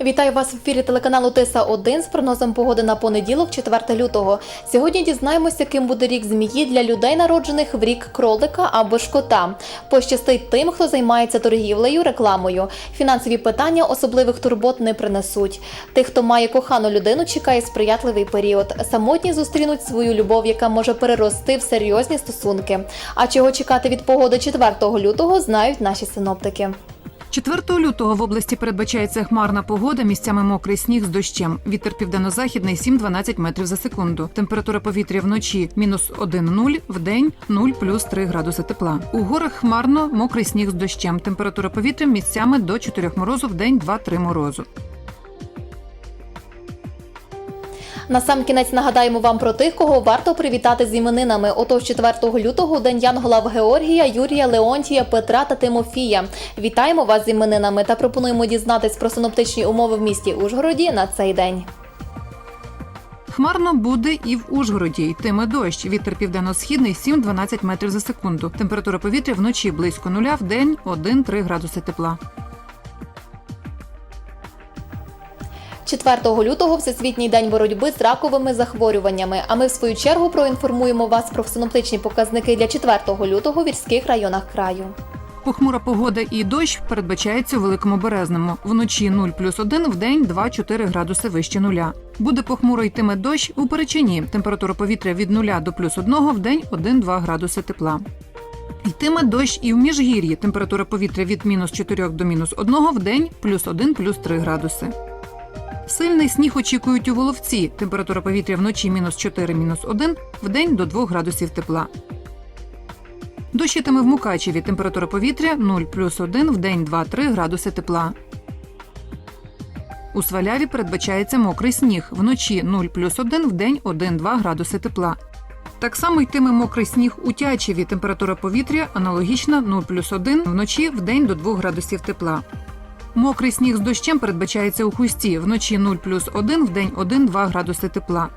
Вітаю вас в ефірі телеканалу Тиса 1 з прогнозом погоди на понеділок, 4 лютого. Сьогодні дізнаємося, ким буде рік змії для людей, народжених в рік кролика або ж кота. Пощастить тим, хто займається торгівлею, рекламою. Фінансові питання особливих турбот не принесуть. Тих, хто має кохану людину, чекає сприятливий період. Самотні зустрінуть свою любов, яка може перерости в серйозні стосунки. А чого чекати від погоди 4 лютого, знають наші синоптики. 4 лютого в області передбачається хмарна погода, місцями мокрий сніг з дощем. Вітер південно-західний 7-12 метрів за секунду. Температура повітря вночі мінус 1-0, вдень 0 плюс 3 градуси тепла. У горах хмарно, мокрий сніг з дощем. Температура повітря місцями до 4 морозу, в день 2-3 морозу. Насамкінець нагадаємо вам про тих, кого варто привітати з іменинами. Отож, 4 лютого день Янгола в Георгія, Юрія, Леонтія, Петра та Тимофія. Вітаємо вас з іменинами та пропонуємо дізнатись про синоптичні умови в місті Ужгороді на цей день. Хмарно буде і в Ужгороді. Йтиме дощ. Вітер південно-східний 7-12 метрів за секунду. Температура повітря вночі близько нуля, в день 1-3 градуси тепла. 4 лютого Всесвітній день боротьби з раковими захворюваннями. А ми в свою чергу проінформуємо вас про синоптичні показники для 4 лютого в гірських районах краю. Похмура погода і дощ передбачається у великому березному. Вночі 0 плюс 1, в день 2-4 градуси вище нуля. Буде похмуро йтиме дощ у перечині. Температура повітря від 0 до плюс 1, в день 1-2 градуси тепла. Йтиме дощ і в міжгір'ї. Температура повітря від мінус 4 до мінус 1, в день плюс 1, плюс 3 градуси. Сильний сніг очікують у Воловці. Температура повітря вночі мінус 4, мінус 1, в день до 2 градусів тепла. Дощитиме в Мукачеві. Температура повітря 0 плюс 1, в день 2-3 градуси тепла. У Сваляві передбачається мокрий сніг. Вночі 0 плюс 1, в день 1-2 градуси тепла. Так само йтиме мокрий сніг у Тячеві. Температура повітря аналогічна 0 плюс 1, вночі в день до 2 градусів тепла. Мокрий сніг з дощем передбачається у хусті. Вночі 0 плюс 1, в день 1-2 градуси тепла.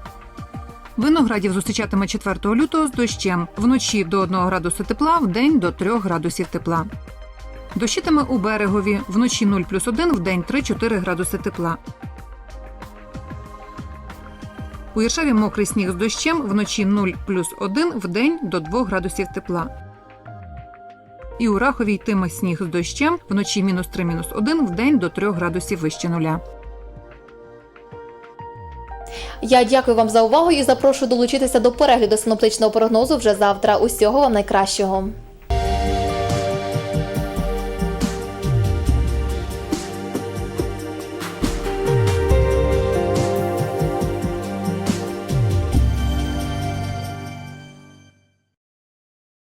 Виноградів зустрічатиме 4 лютого з дощем. Вночі до 1 градусу тепла, в день до 3 градусів тепла. Дощитиме у берегові. Вночі 0 плюс 1, в день 3-4 градуси тепла. У Іршаві мокрий сніг з дощем. Вночі 0 плюс 1, в день до 2 градусів тепла. І у Рахові йтиме сніг з дощем. Вночі мінус 3 мінус 1, в день до 3 градусів вище нуля. Я дякую вам за увагу і запрошую долучитися до перегляду синоптичного прогнозу вже завтра. Усього вам найкращого.